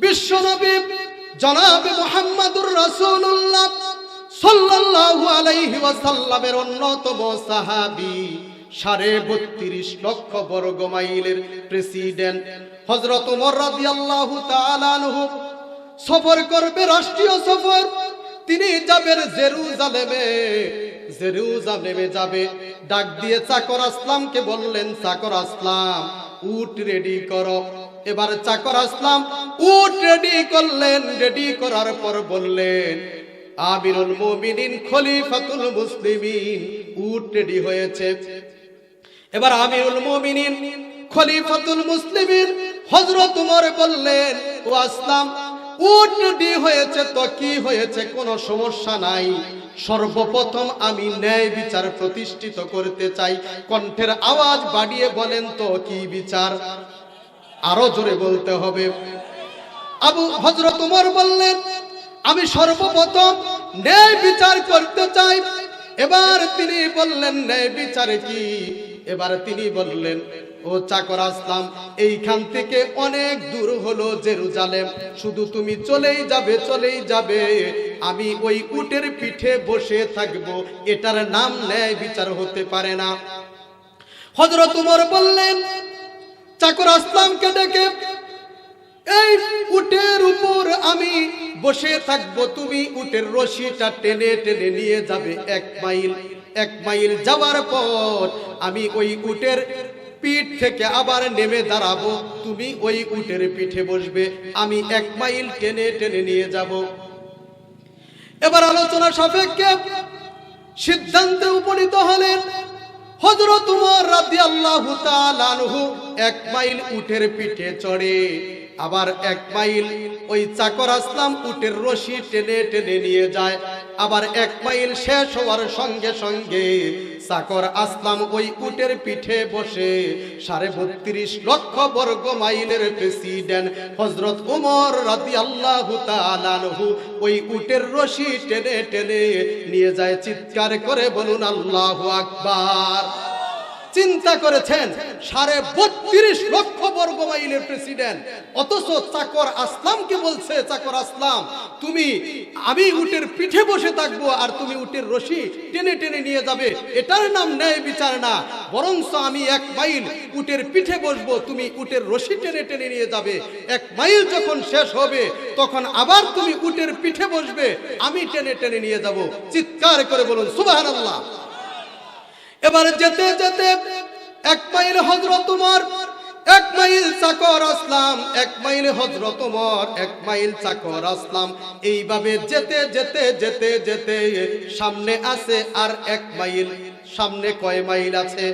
বিশ্বনবী জনাবে মোহাম্মদুর রাসূলুল্লাহ সাল্লাল্লাহু আলাইহি ওয়াসাল্লামের অন্যতম সাহাবী, সাড়ে বত্রিশ লক্ষ বর্গ মাইলের প্রেসিডেন্ট হযরত ওমর রাদিয়াল্লাহু তাআলা আনহু। সফর করবে রাষ্ট্রীয় সফর। তিনি যাবেন জেরুজালেমে। জেরুজালেমে যাবে। ডাক দিয়ে চাকর আসলামকে বললেন, চাকর আসলাম, উট রেডি করো। এবার চাকর আসলাম, উট রেডি করলেন রেডি করার পর বললেন, আমিরুল মুমিনিন, খলিফাতুল মুসলিমিন, উট রেডি হয়েছে। এবার আমিরুল মুমিনিন, খলিফাতুল মুসলিমিন, হযরত উমর বললেন, ও আসলাম, উট রেডি হয়েছে তো কি হয়েছে, কোনো সমস্যা নাই। সর্বপ্রথম আমি ন্যায় বিচার প্রতিষ্ঠিত করতে চাই। কণ্ঠের আওয়াজ বাড়িয়ে বলেন তো কি বিচার? আরও জোরে বলতে হবে। আবু হজরত উমর বললেন, আমি সর্বপ্রথম ন্যায় বিচার করতে চাই। এবার তিনি বললেন, ন্যায় বিচারে কি? এবার তিনি বললেন, ও চাকর আসলাম, এইখান থেকে অনেক দূর হলো জেরুজালেম। শুধু তুমি চলেই যাবে চলেই যাবে। আমি ওই উটের পিঠে বসে থাকব, এটার নাম ন্যায় বিচার হতে পারে না। হজরত উমর বললেন চাকর আসলামকে ডেকে, এই উটের উপর আমি বসে থাকব, তুমি উটের রশিটা টেনে টেনে নিয়ে যাবে এক মাইল এক মাইল যাওয়ার পর আমি ওই উটের পিঠ থেকে আবার নেমে দাঁড়াবো, তুমি ওই উটের পিঠে বসবে, আমি এক মাইল টেনে টেনে নিয়ে যাব। এবার আলোচনা সাপেক্ষে সিদ্ধান্তে উপনীত হলেন হযরত উমর রাদিয়াল্লাহু তাআলা আনহু এক মাইল উটের পিঠে চড়ে, আবার এক মাইল ওই চাকর আসলাম উটের রশি টেনে টেনে নিয়ে যায়, আবার এক মাইল শেষ হওয়ার সঙ্গে সঙ্গে চাকর আসলাম ওই উটের পিঠে বসে। সাড়ে বত্রিশ লক্ষ বর্গ মাইলের প্রেসিডেন্ট হজরত উমর রাতি আল্লাহ ওই উটের রশি টেনে টেনে নিয়ে যায় চিৎকার করে বলুন আল্লাহ আকবার। চিন্তা করেছেন, সাড়ে বত্রিশ লক্ষ বর্গ মাইলের প্রেসিডেন্ট অথচ চাকর আসলামকে বলছে? চাকর আসলাম। তুমি, আমি উটের পিঠে বসে থাকব আর তুমি উটের রশি টেনে টেনে নিয়ে যাবে। এটার নাম ন্যায় বিচার না। বরঞ্চ আমি এক মাইল উটের পিঠে বসবো, তুমি উটের রশি টেনে টেনে নিয়ে যাবে। এক মাইল যখন শেষ হবে, তখন আবার তুমি উটের পিঠে বসবে, আমি টেনে টেনে নিয়ে যাব। চিৎকার করে বলুন, সুবহানাল্লাহ। এবার যেতে যেতে এক মাইল হজরত উমর, এক মাইল চাকর আসলাম, এক মাইল হজরত উমর, এক মাইল চাকর আসলাম। এইভাবে যেতে যেতে যেতে যেতে সামনে আছে আর এক মাইল, সামনে কয় মাইল আছে?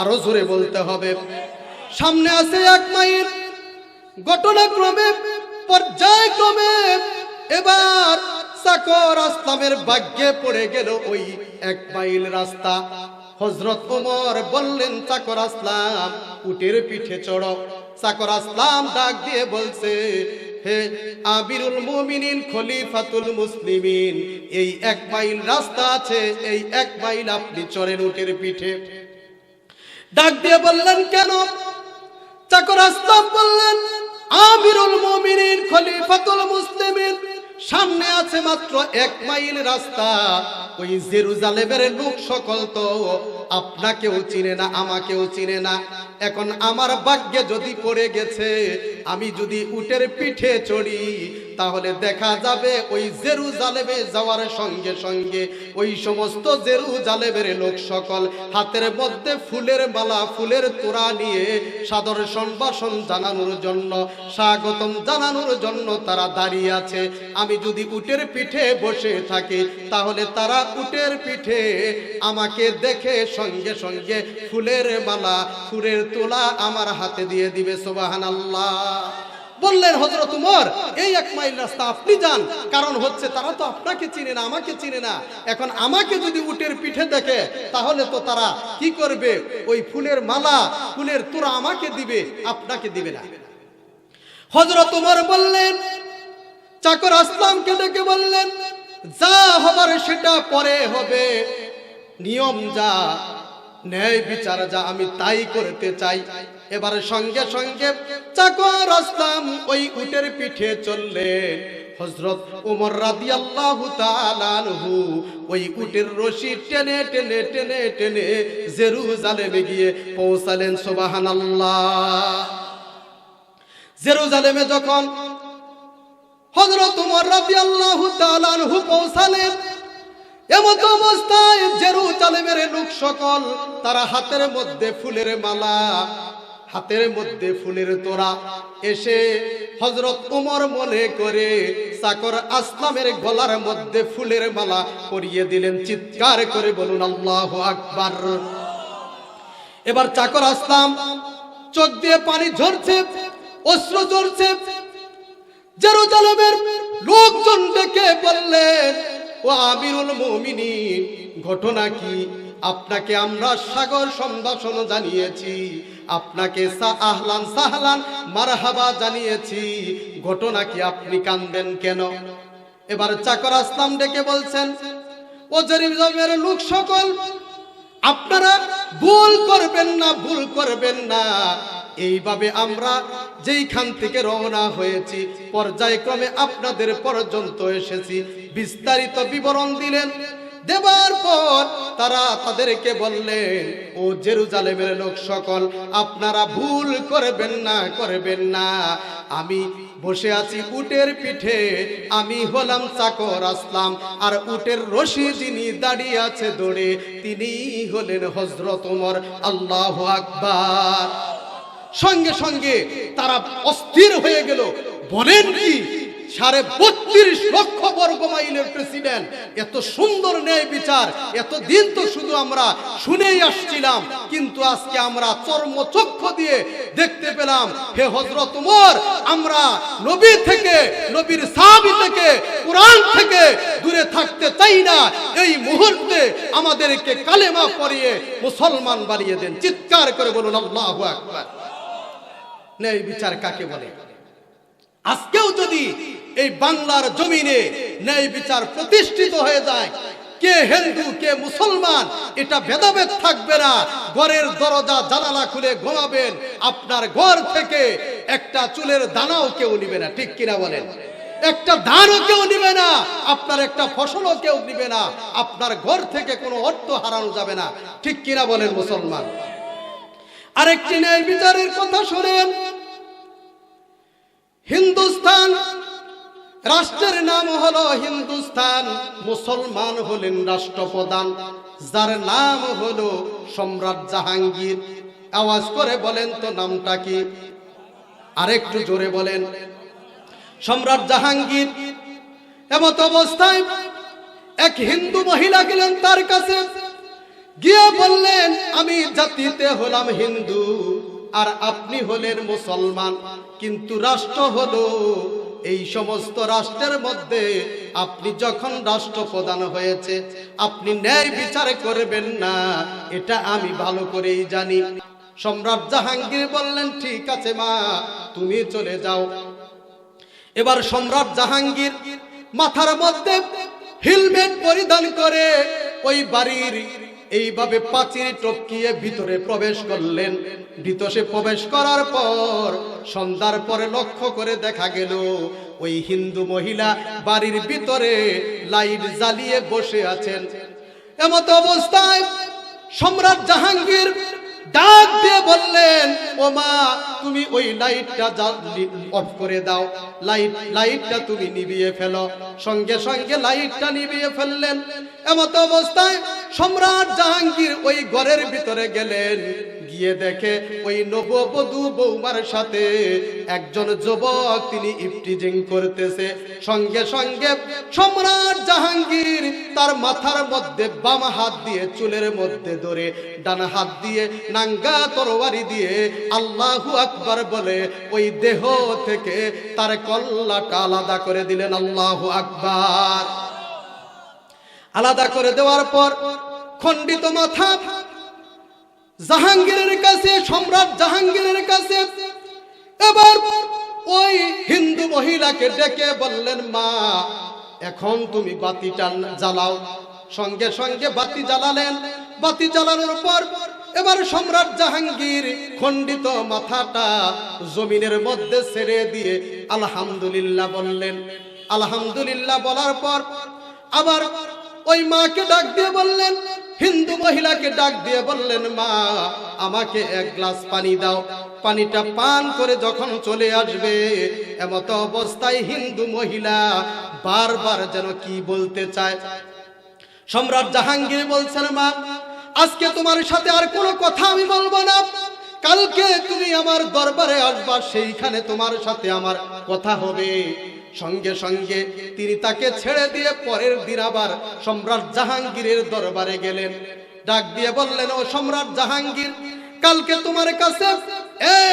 আরও জোরে বলতে হবে। সামনে আছে এক মাইল, ঘটনাক্রমে, পর্যায়ক্রমে এবার চাকর আসলামের ভাগ্যে পড়ে গেল ওই এক মাইল রাস্তা। হজরত ওমর বললেন, চাকর আসলাম, উটের পিঠে চড়ো। চাকর আসলাম ডাক দিয়ে বলছে, হে আবিরুল মুমিনিন, খলিফাতুল মুসলিমিন, এই এক মাইল রাস্তা আছে, এই এক মাইল আপনি চড়েন উটের পিঠে। ডাক দিয়ে বললেন, কেন? চাকর আসলাম বললেন, আমিরুল মুমিনিন, খলিফাতুল মুসলিমিন সামনে আছে মাত্র এক মাইল রাস্তা। ওই জেরুজালেমের লোক সকল তো আপনাকেও চিনে না, আমাকেও চিনে না। এখন আমার ভাগ্যে যদি পড়ে গেছে, আমি যদি উটের পিঠে চড়ি তাহলে দেখা যাবে ওই জেরুজালেমে যাওয়ার সঙ্গে সঙ্গে ওই সমস্ত জেরু জালেবের লোক সকল হাতের মধ্যে ফুলের মালা, ফুলের তোড়া নিয়ে সাদর সম্ভাষণ জানানোর জন্য, স্বাগতম জানানোর জন্য তারা দাঁড়িয়ে আছে। আমি যদি উটের পিঠে বসে থাকি, তাহলে তারা উটের পিঠে আমাকে দেখে সঙ্গে সঙ্গে ফুলের মালা, ফুলের তোলা আমার হাতে দিয়ে দিবে সোবাহান আল্লাহ বললেন হজরত উমর, এই এক মাইল রাস্তা আপনি যান। কারণ হচ্ছে তারা তো আপনাকে চিনে না, আমাকে চিনে না। এখন আমাকে যদি উটের পিঠে দেখে, তাহলে তো তারা কি করবে? ওই ফুলের মালা, ফুলের তোরা আমাকে দিবে, আপনাকে দিবে না। হজরত উমর বললেন, চাকর আসলামকে ডেকে বললেন, যা হবার সেটা পরে হবে। নিয়ম যা, ন্যায় বিচার যা, আমি তাই করতে চাই। এবারে সঙ্গে সঙ্গে চাকর আসলাম, ওই উটের পিঠে চললেন। হজরত উমর রাদিয়াল্লাহু তাআলা আনহু, ওই উটের রশি টেনে টেনে টেনে টেনে জেরুজালেমে গিয়ে পৌঁছালেন, সুবহানাল্লাহ। জেরুজালেমে যখন হযরত উমর রাদিয়াল্লাহু তাআলা আনহু পৌঁছালেন, এমত অবস্থায় জেরুজালেমের লোক সকল তারা হাতের মধ্যে ফুলের মালা হাতের মধ্যে ফুলের তোড়া এসে হজরত উমর মনে করে চাকর আসলামের গলার মধ্যে ফুলের মালা পরিয়ে দিলেন, চিৎকার করে বলুন, আল্লাহ আকবার। এবার চাকর আসলাম, চোখ দিয়ে পানি ঝরছে অস্ত্র ঝরছে। জেরুজালেমের লোকজন ডেকে বললেন, ও আমিরুল মুমিনিন, ঘটনা কি? আপনাকে আমরা সাগর সম্ভাষণ জানিয়েছি। আপনাকে আহলান সাহলান, মারহাবা জানিয়েছি। ঘটনা কি আপনি কান্দেন কেন? এবার চাকর আসলাম ডেকে বলছেন ও জেরুজালেমের লোক সকল, আপনারা ভুল করবেন না, ভুল করবেন না। এইভাবে আমরা যেইখান থেকে রওনা হয়েছি, পর্যায়ক্রমে আপনাদের পর্যন্ত এসেছি। বিস্তারিত বিবরণ দিলেন দেবার পর তারা তাদেরকে বললেন ও জেরুজালেমের লোক সকল, আপনারা ভুল করবেন না করবেন না। আমি বসে আছি উটের পিঠে, আমি হলাম চাকর আসলাম, আর উটের রশি যিনি দাঁড়িয়ে আছে দৌড়ে তিনি হলেন হজরত ওমর। আল্লাহ আকবার। সঙ্গে সঙ্গে তারা অস্থির হয়ে গেল। বলেন কি? সাড়ে বত্রিশ লক্ষ বর্গ মাইলের প্রেসিডেন্ট এত সুন্দর ন্যায় বিচার, এত দিন তো শুধু আমরা শুনেই আসছিলাম, কিন্তু আজকে আমরা চর্মচক্ষু দিয়ে দেখতে পেলাম, হে হজরত উমর, আমরা নবী থেকে, নবীর সাহাবী থেকে, কোরআন থেকে দূরে থাকতে চাই না। এই মুহূর্তে আমাদেরকে কালেমা পরিয়ে মুসলমান বানিয়ে দেন। চিৎকার করে বলুন, আল্লাহু ন্যায় বিচার কাকে বলে? আজকেও যদি এই বাংলার জমিনে ন্যায় বিচার প্রতিষ্ঠিত হয়ে যায়, কে হিন্দু, কে মুসলমান, এটা ভেদাভেদ থাকবে না। ঘরের দরজা, জানালা খুলে ঘুমাবেন, আপনার ঘর থেকে একটা চুলের দানাও কেউ নিবে না, ঠিক কিনা বলেন? একটা ধানও কেউ নিবে না, আপনার একটা ফসলও কেউ নিবে না, আপনার ঘর থেকে কোনো অর্থ হারানো যাবে না, ঠিক কিনা বলেন মুসলমান? আরেকটি ন্যায় বিচারের কথা শোনেন হিন্দুস্তান। রাষ্ট্রের নাম হলো হিন্দুস্তান। মুসলমান হলেন রাষ্ট্রপ্রধান, যার নাম হলো সম্রাট জাহাঙ্গীর। আওয়াজ করে বলেন তো নামটা কি? আরেকটু জোরে বলেন। সম্রাট জাহাঙ্গীর, এমত অবস্থায় এক হিন্দু মহিলা গেলেন তার কাছে। গিয়ে বললেন, আমি জাতিতে হলাম হিন্দু। আর আপনি হলেন মুসলমান। কিন্তু রাষ্ট্র হলো এই সমস্ত রাষ্ট্রের মধ্যে আপনি যখন রাষ্ট্রপ্রধান হয়েছে, আপনি ন্যায় বিচার করবেন না, এটা আমি ভালো করেই জানি। সম্রাট জাহাঙ্গীর বললেন, ঠিক আছে মা, তুমি চলে যাও। এবার সম্রাট জাহাঙ্গীর মাথার মধ্যে হেলমেট পরিধান করে ওই বাড়ির এইভাবে পাঁচির টপকিয়ে ভিতরে প্রবেশ করলেন। ভিতরে প্রবেশ করার পর সন্ধ্যার পরে লক্ষ্য করে দেখা গেল, ওই হিন্দু মহিলা বাড়ির ভিতরে লাইট জ্বালিয়ে বসে আছেন। এমত অবস্থায় সম্রাট জাহাঙ্গীর ডাক দিয়ে বললেন, ও মা, তুমি ওই লাইটটা অফ করে দাও। লাইট, লাইটটা তুমি নিভিয়ে ফেলো। সঙ্গে সঙ্গে লাইটটা নিভিয়ে ফেললেন। এমত অবস্থায় সম্রাট জাহাঙ্গীর ওই ঘরের ভিতরে গেলেন। গিয়ে দেখে ওই নববধূ বৌমার সাথে একজন যুবক তিনি ইফটিজিং করতেছে। সঙ্গে সঙ্গে সম্রাট জাহাঙ্গীর তার মাথার মধ্যে বাম হাত দিয়ে চুলের মধ্যে ধরে ডান হাত দিয়ে নাঙ্গা তরবারি দিয়ে আল্লাহু আকবার বলে, ওই দেহ থেকে তার কল্লাটা আলাদা করে দিলেন আল্লাহু আকবার। আলাদা করে দেওয়ার পর খণ্ডিত মাথা জাহাঙ্গীরের কাছে, সম্রাট জাহাঙ্গীরের কাছে। এবার ওই হিন্দু মহিলাকে ডেকে বললেন, মা, এখন তুমি বাতিটা জ্বালাও। সঙ্গে সঙ্গে বাতি জ্বালালেন। বাতি জ্বালানোর পর এবার সম্রাট জাহাঙ্গীর খণ্ডিত মাথাটা জমিনের মধ্যে ছেড়ে দিয়ে আলহামদুলিল্লাহ বললেন। আলহামদুলিল্লাহ বলার পর আবার ওই মাকে ডাক দিয়ে বললেন, হিন্দু মহিলাকে ডাক দিয়ে বললেন, মা, আমাকে এক গ্লাস পানি দাও। পানিটা পান করে যখন চলে আসবে, এমত অবস্থায় হিন্দু মহিলা বারবার যেন কি বলতে চায়। সম্রাট জাহাঙ্গীর বলছেন, মা, আজকে তোমার সাথে আর কোনো কথা আমি বলব না। কালকে তুমি আমার দরবারে আসবা, সেইখানে তোমার সাথে আমার কথা হবে। সঙ্গে সঙ্গে তিনি তাকে ছেড়ে দিয়ে পরের দিন আবার সম্রাট জাহাঙ্গীরের দরবারে গেলেন। ডাক দিয়ে বললেন, ও সম্রাট জাহাঙ্গীর, কালকে তোমার কাছে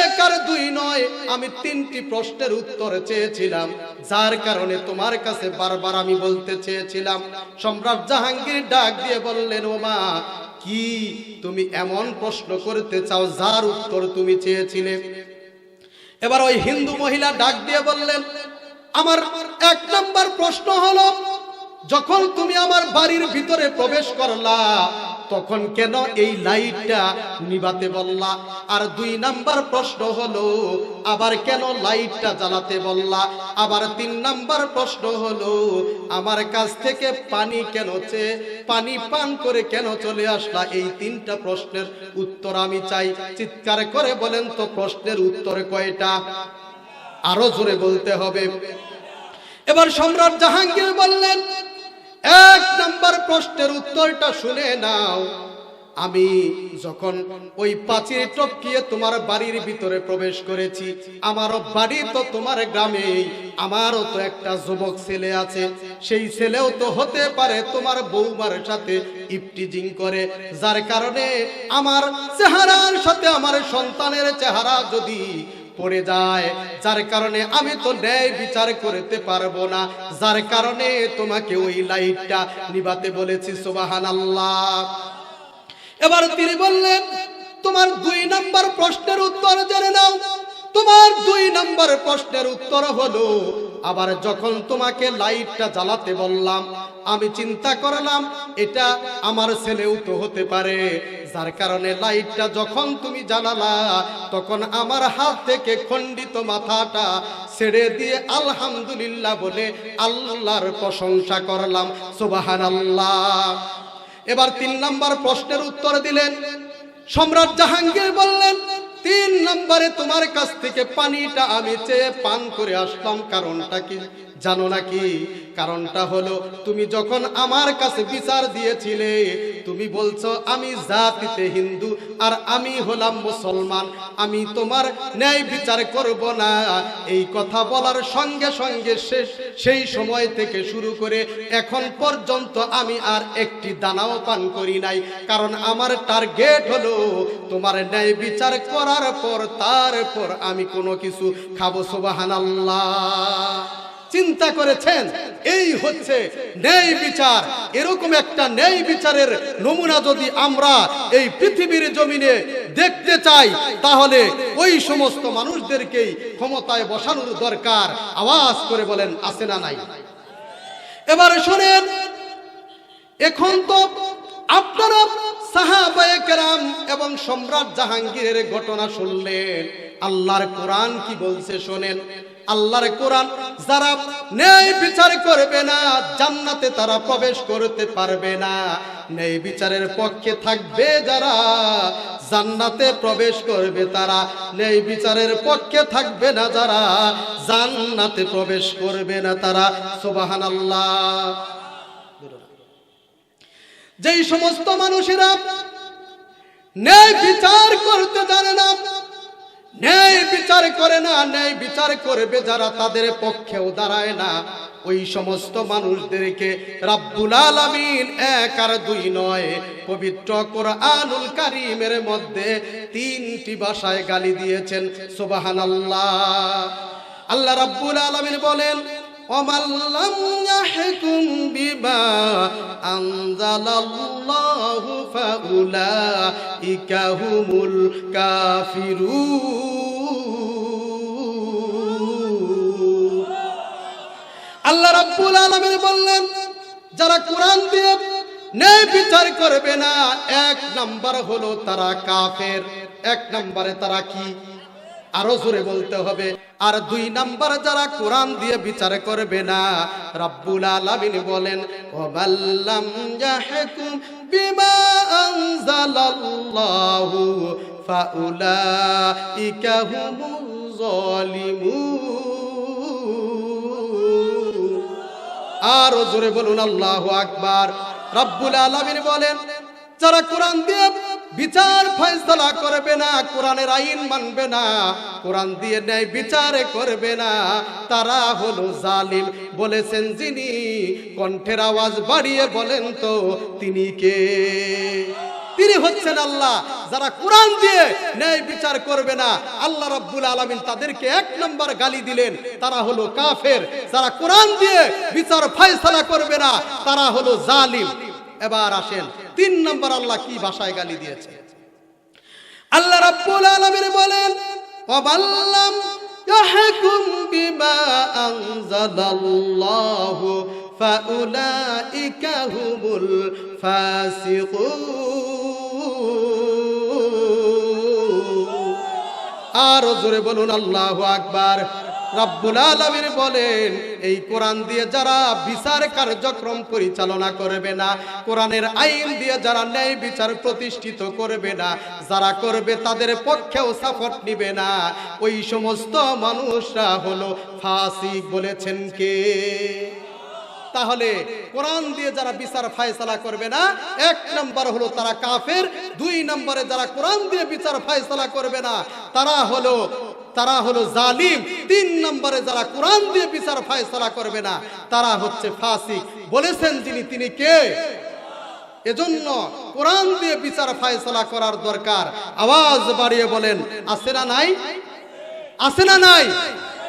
এক আর দুই নয়, আমি তিনটি প্রশ্নের উত্তর চেয়েছিলাম। যার কারণে তোমার কাছে বারবার আমি বলতে চেয়েছিলাম। সম্রাট জাহাঙ্গীর ডাক দিয়ে বললেন, ও মা, কি তুমি এমন প্রশ্ন করতে চাও, যার উত্তর তুমি চেয়েছিলে? এবার ওই হিন্দু মহিলা ডাক দিয়ে বললেন আমার এক নাম্বার প্রশ্ন হলো, যখন তুমি আমার বাড়ির ভিতরে প্রবেশ করলা, তখন কেন এই লাইটটা নিবাতে বললা? আর দুই নাম্বার প্রশ্ন হলো, আবার কেন লাইটটা জ্বালাতে বললা? আবার তিন নাম্বার প্রশ্ন হলো, আমার কাছ থেকে পানি কেন চেয়ে পানি পান করে কেন চলে আসলা? এই তিনটা প্রশ্নের উত্তর আমি চাই। চিৎকার করে বলেন তো প্রশ্নের উত্তর কয়টা? আরও জোরে বলতে হবে। এবার সম্রাট জাহাঙ্গীর বললেন, এক নাম্বার প্রশ্নের উত্তরটা শুনে নাও। আমি যখন ওই পাঁচিল টপকিয়ে তোমার বাড়ির ভিতরে প্রবেশ করেছি, আমারও বাড়ি তো তোমার গ্রামে আমারও তো একটা যুবক ছেলে আছে, সেই ছেলেও তো হতে পারে তোমার বৌমার সাথে ইপটিজিং করে, যার কারণে আমার চেহারার সাথে আমার সন্তানের চেহারা যদি পড়ে যায়। যার কারণে আমি তো ন্যায় বিচার করতে পারব না। যার কারণে তোমাকে ওই লাইটটা নিবাতে বলেছি সোবাহান আল্লাহ এবার তিনি বললেন, তোমার দুই নম্বর প্রশ্নের উত্তর জেনে নাও। তোমার দুই নম্বর প্রশ্নের উত্তর হলো আবার যখন তোমাকে লাইটটা জ্বালাতে বললাম, আমি চিন্তা করলাম, এটা আমার ছেলেও তো হতে পারে। যার কারণে লাইটটা যখন তুমি জ্বালালা, তখন আমার হাত থেকে খণ্ডিত মাথাটা ছেড়ে দিয়ে আলহামদুলিল্লাহ বলে আল্লাহর প্রশংসা করলাম। সুবাহান আল্লাহ এবার তিন নাম্বার প্রশ্নের উত্তর দিলেন। সম্রাট জাহাঙ্গীর বললেন তিন নম্বরে তোমার কাছ থেকে পানিটা আমি চেয়ে পান করে আসলাম কারণটা কি? জানো নাকি? কারণটা হলো, তুমি যখন আমার কাছে বিচার দিয়েছিলে, তুমি বলছো, আমি জাতিতে হিন্দু আর আমি হলাম মুসলমান, আমি তোমার ন্যায় বিচার করব না। এই কথা বলার সঙ্গে সঙ্গে শেষ সেই সময় থেকে শুরু করে এখন পর্যন্ত আমি আর একটি দানাও পান করি নাই। কারণ আমার টার্গেট হলো, তোমার ন্যায় বিচার করার পর, তারপর আমি কোনো কিছু খাব সোবাহান চিন্তা করেছেন, এই হচ্ছে ন্যায় বিচার। এরকম একটা ন্যায় বিচারের নমুনা যদি আমরা এই পৃথিবীর জমিনে দেখতে চাই, তাহলে ওই সমস্ত মানুষদেরকেই ক্ষমতায় বসানোর দরকার। আওয়াজ করে বলেন, আছে না নাই? এবার শোনেন, এখন তো আপনারা সাহাবায়ে কেরাম এবং সম্রাট জাহাঙ্গীরের ঘটনা শুনলেন। আল্লাহর কোরআন কি বলছে, শোনেন। আল্লাহর কোরআন যারা ন্যায় বিচার করবে না, জান্নাতে তারা প্রবেশ করতে পারবে না। ন্যায় বিচারের পক্ষে থাকবে যারা, জান্নাতে প্রবেশ করবে তারা। ন্যায় বিচারের পক্ষে থাকবে না যারা, জান্নাতে প্রবেশ করবে না তারা। সুবহানাল্লাহ। যেই সমস্ত মানুষেরা ন্যায় বিচার করতে জানে না ন্যায় বিচার করে না, ন্যায় বিচার করবে যারা তাদের পক্ষেও দাঁড়ায় না। ওই সমস্ত মানুষদেরকে রাব্বুল আলামিন এক আর দুই নয়, পবিত্র কোরআনুল কারীমের মধ্যে তিনটি ভাষায় গালি দিয়েছেন। সুবহানাল্লাহ। আল্লাহ রাব্বুল আলামিন বলেন ومن لم يحكم بما أنزل الله فأولئك هم الكافرون আল্লাহ রাব্বুল আলামিন বললেন যারা কোরআন দিয়ে ন্যায় বিচার করবে না এক নাম্বার হলো তারা কাফের এক নম্বরে তারা কি আরও জোরে বলতে হবে। আর দুই নাম্বার যারা কোরআন দিয়ে বিচার করবে না, রাব্বুল আলামিন বলেন ওয়াল্লাম ইয়াহকুম বিমা আনজালাল্লাহু ফাউলাইকা হুমুজ জালিমুন। আরও জোরে বলুন, আল্লাহু আকবার। রাব্বুল আলামিন বলেন, যারা কোরআন দিয়ে বিচার ফয়সালা করবে না, কোরআনের আইন মানবে না, কোরআন দিয়ে ন্যায় বিচারে করবে না। তারা হলো জালিম, বলেছেন যিনি, কণ্ঠের আওয়াজ বাড়িয়ে বলেন তো, তিনি কে? তিনি হচ্ছেন আল্লাহ, যারা কোরআন দিয়ে ন্যায় বিচার করবে না। আল্লাহ রাব্বুল আলামিন তাদেরকে এক নম্বর গালি দিলেন, তারা হলো কাফের। যারা কোরআন দিয়ে বিচার ফয়সালা করবে না, তারা হলো জালিম। এবার আসেন তিন নম্বর আল্লাহ কি ভাষায় গালি দিয়েছে? আল্লাহ রাব্বুল আলামিন বলেন ওয়াবাল্লাম ইয়াহকুম বিমা আনজালাল্লাহু ফাউলাইকা হুমুল ফাসিকুন. আরও জোরে বলুন আল্লাহু আকবার। রাব্বুল আলামিন বলেন, এই কোরআন দিয়ে যারা বিচার কার্যক্রম পরিচালনা করবে না, কোরআনের আইন দিয়ে যারা ন্যায় বিচার প্রতিষ্ঠিত করবে না, যারা করবে তাদের পক্ষেও সাপোর্ট নিবে না। ওই সমস্ত মানুষরা হলো ফাসিক বলেছেন কে? তাহলে কোরআন দিয়ে যারা বিচার ফায়সালা করবে না, এক নম্বর হলো তারা কাফের, দুই নম্বরে যারা কোরআন দিয়ে বিচার ফায়সালা করবে না, তারা হলো তারা হলো জালিম। তিন নম্বরে যারা কোরআন দিয়ে বিচার ফায়সলা করবে না, তারা হচ্ছে ফাঁসি বলেছেন যিনি, তিনি কে? এজন্য কোরআন দিয়ে বিচার ফায়সলা করার দরকার। আওয়াজ বাড়িয়ে বলেন, আছে না নাই? আছে না নাই?